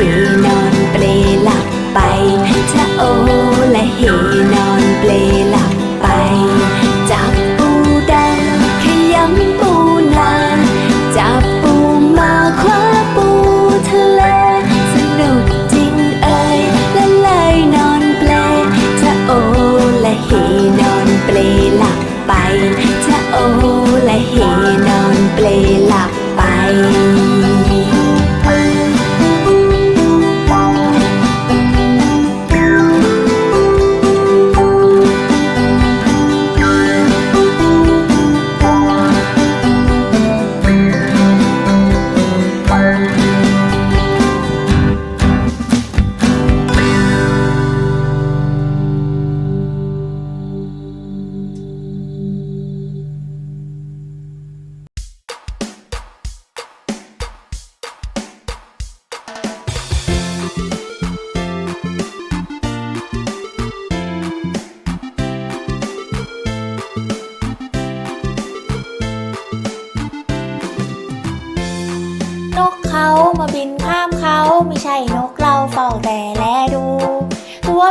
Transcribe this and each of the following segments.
ล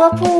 พับ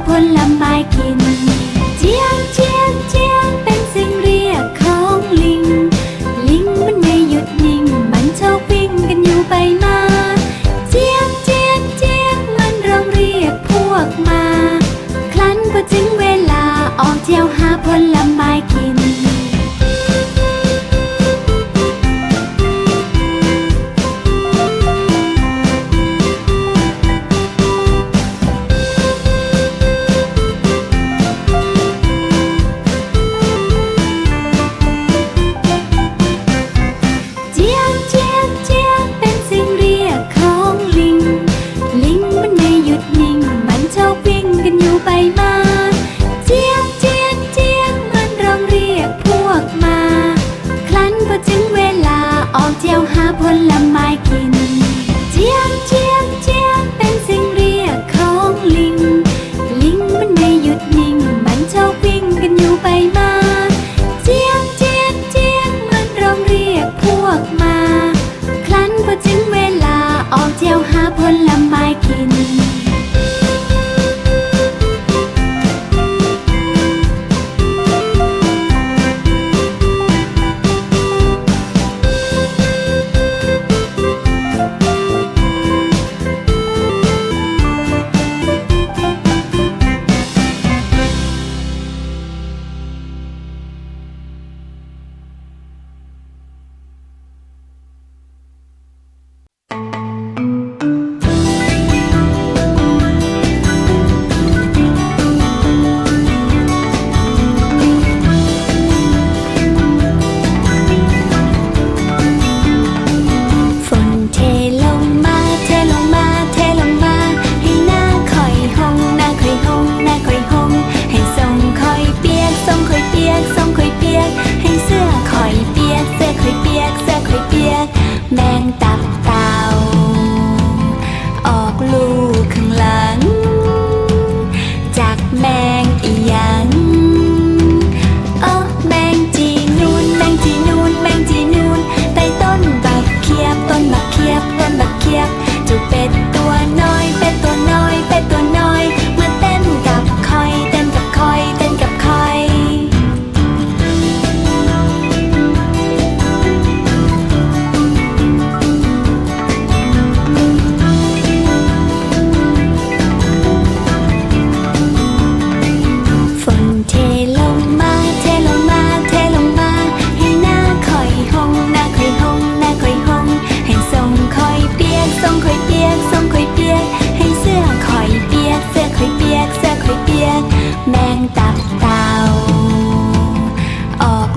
ผลไม้กิน เจียงเจียงเจียงเป็น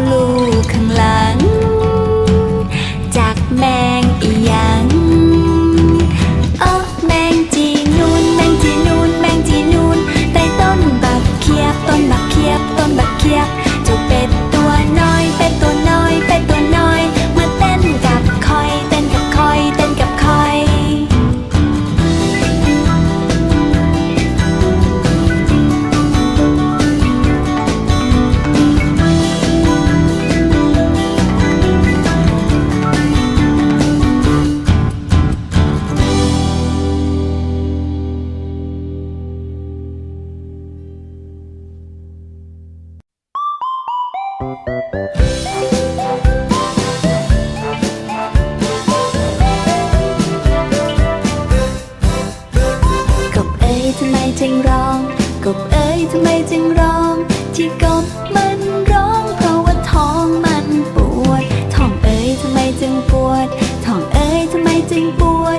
ลูกข้างหลัง กบเอ๋ยทำไมจึงร้อง กบเอ๋ยทำไมจึงร้อง ที่กบมันร้อง เพราะว่าท้องมันปวด ท้องเอ๋ยทำไมจึงปวด ท้องเอ๋ยทำไมจึงปวด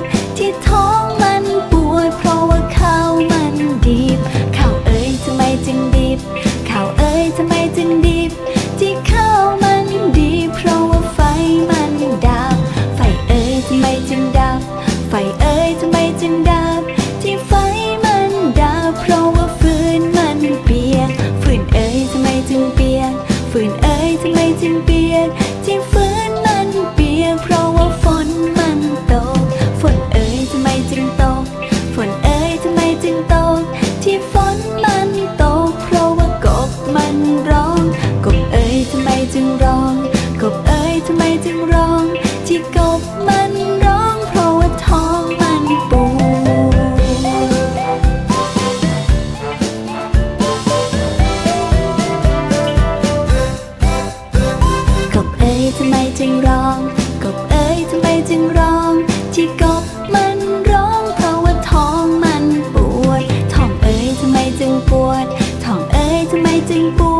จริงปู